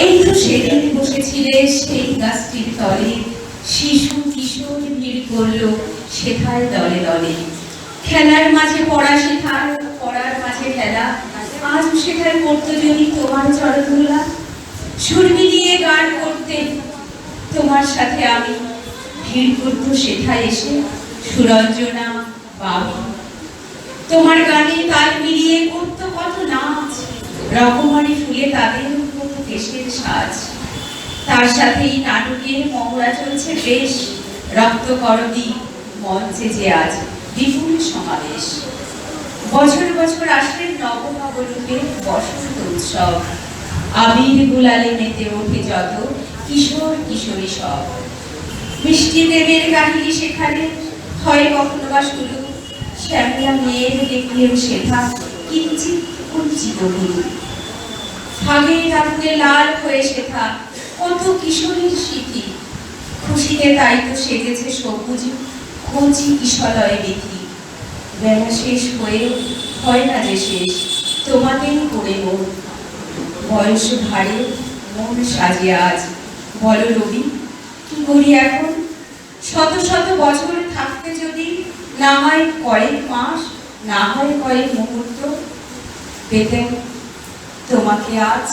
এই তো সেদিন বসেছিলে, সেই গাছটির তলে। শিশু কিশোর ভিড় করল শেখায় দলে দলে। খেলার মাঝে পড়া শেখার, পড়ার মাঝে খেলা। আজ শেখায় করতো যদি তোমার চরণগুলা? সুর মিলিয়ে গান করতে তোমার সাথে আমি। ভিড় করতো সেথায় এসে সুরঞ্জনা বাবু। তোমার গানে তাল মিলিয়ে করতো কত নাচ। রকমারি ফুলে তাদের কত দেশের সাজ। তার সাথেই নাটকের মহড়া চলছে বেশ। রক্ত করবি মঞ্চে যে আজ বিপুল সমাবেশ। বছর বছর আসে নব বসন্ত উৎসব। আবির গুলালে মেতে ওঠে যত কিশোর কিশোরী সব। মিষ্টি দেবের কাহিনী সেখানে, হয় কখনো বা শুরু শ্যামলা মেয়ের দেখলেও শেখা কিঞ্চিত কুঞ্চিত গুরু। ভাগের আগুনে লাল হয়ে শেখা কত কিশোরীর স্মৃতি। খুশিতে তাই তো সেজেছে সবুজ কচি কিশলয় বিধি বেলা শেষ হয়ে হয় না যে শেষ, তোমাকেই করে মন। বয়স ভারে, মন সাজে আজ। বলো রবি, কি করি এখন? শত শত বছর থাকতে যদি না হয় কয়েক মাস, না হয় কয়েক মুহূর্ত, পেতেন তোমাকে আজ